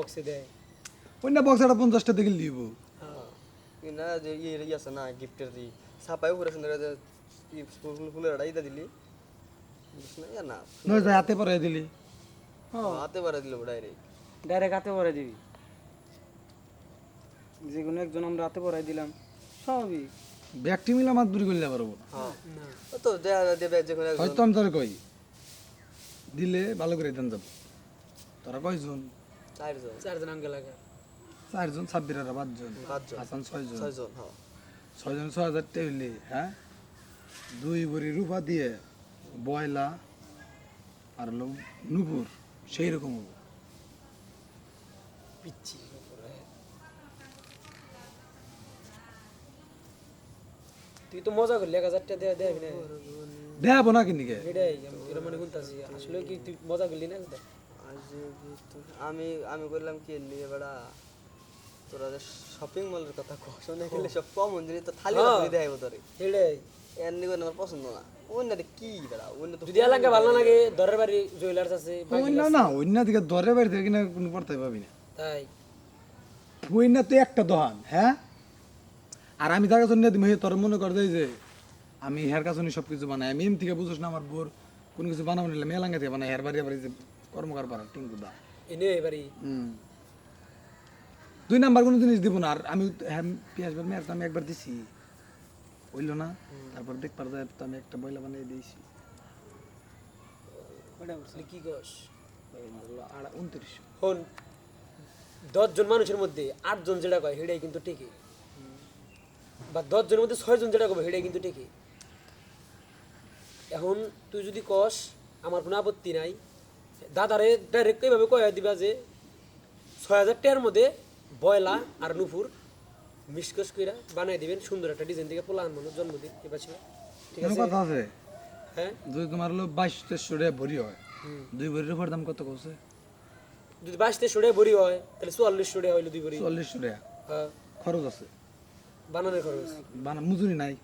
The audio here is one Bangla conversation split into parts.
বক্সে দেয়। অন্য বক্সাটা পঞ্চাশটা দেখে লিব। না যে ইয়ে আছে না গিফটের দি ছাপাই উপরে সুন্দর করে ই ফুল ফুল ফুলের আড়াই দিলি। না? না হাতে পরে দিলি। হাতে পারে দিল ডাইরেক্ট ডাইরেক্ট হাতে পরাই দিবি। যে কোনো একজন আমরা হাতে পরাই দিলাম স্বাভাবিক। ব্যাগটি মিলা মাত দূরি করলে পারব না। হ্যাঁ। তো দেয়া দেবে যে কোনো হয়তো আমি তোর কই। দিলে ভালো করে দেন যাব। তোরা কয়জন? চারজন। চারজন আঙ্গে লাগে চারজন ছাব্বির আর পাঁচজন। পাঁচজন। হাসান ছয়জন। ছয়জন হ্যাঁ। ছয়জন ছয় হাজার টেবিলে হ্যাঁ? দুই ভরি রূপা দিয়ে বয়লা আর হলো নুপুর সেই রকম হব। পিচ্ছি তুই তো মজা করলি এক হাজারটা দেওয়া দেবি না। দেখাবো না কিনিকে? এটাই আমি এটা আসলে কি তুই মজা করলি না আমি আমি করলাম কি নিয়ে বেড়া তোরা শপিং মলের কথা কস না গেলে সব কমন জিনিস তো থালি। করে দেখাইবো তোরে এটাই এর নিয়ে আমার পছন্দ না। কি বেড়া অন্য তো যদি এলাকা ভালো লাগে দরের বাড়ি জুয়েলার্স আছে অন্য না অন্য দিকে দরে বাড়ি থেকে কিনা কোনো পড়তে পাবি না। তাই। অন্য তো একটা দোকান হ্যাঁ? আর আমি তার কাছে তোর মনে কর দেয় যে আমি হের কাছে সব কিছু বানাই। আমি এম থেকে বুঝোস না আমার বোর কোনো কিছু বানাবো নিলে মেলাঙ্গা থেকে বানাই হের বাড়ি বাড়ি যে কর্মকার পারে টিঙ্কু দা এনে এবারই হুম। দুই নাম্বার কোনো জিনিস দিব না আর আমি হ্যাঁ পেঁয়াজ বাদ মেয়ার তো আমি একবার দিছি। হইল না তারপর দেখবার যায় তো আমি একটা বইলা বানিয়ে দিয়েছি। কি আর হন দশজন মানুষের মধ্যে আটজন যেটা কয় সেটাই কিন্তু টিকে। বা দশজনের মধ্যে ছয়জন যেটা কবে সেটাই কিন্তু টিকে। এখন তুই যদি কস আমার কোনো আপত্তি নাই। দাদারে ডাইরেক্ট এইভাবে কয়া দিবা যে ছয় হাজার টাকার মধ্যে বয়লা আর নুপুর মিসকস কইরা বানাই দিবেন সুন্দর একটা ডিজাইন থেকে পোলা আনমানোর জন্মদিন এবার ছিল ঠিক কোনো আছে? কথা আছে? হ্যাঁ? যদি তোমার হলো বাইশ তেইশশো টাকা ভরি হয় দুই ভরির উপর দাম কত কছে যদি বাইশ তেইশশো টাকা ভরি হয় তাহলে চুয়াল্লিশশো টাকা হইল দুই ভরি। চল্লিশশো টাকা? হ্যাঁ। খরচ আছে? বানানোর খরচ বানা মজুরি নাই?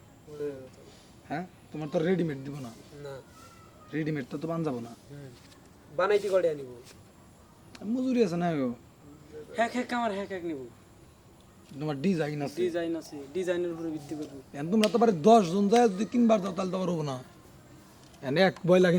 হ্যাঁ? তোমার তো রেডিমেড দিব না? না। রেডিমেড তো তো বান যাব না। বানাইতে গড়ে আনিব। মজুরি আছে না গো? হ্যাক হ্যাক আমার হ্যাক হ্যাক নিব। তোমার ডিজাইন আছে। ডিজাইন আছে ডিজাইনের উপরে ভিত্তি করব। এখন তোমরা তো পারে দশ জন যায় যদি কিনবার যাও তাহলে তো পারব না। এনে এক বই লাগে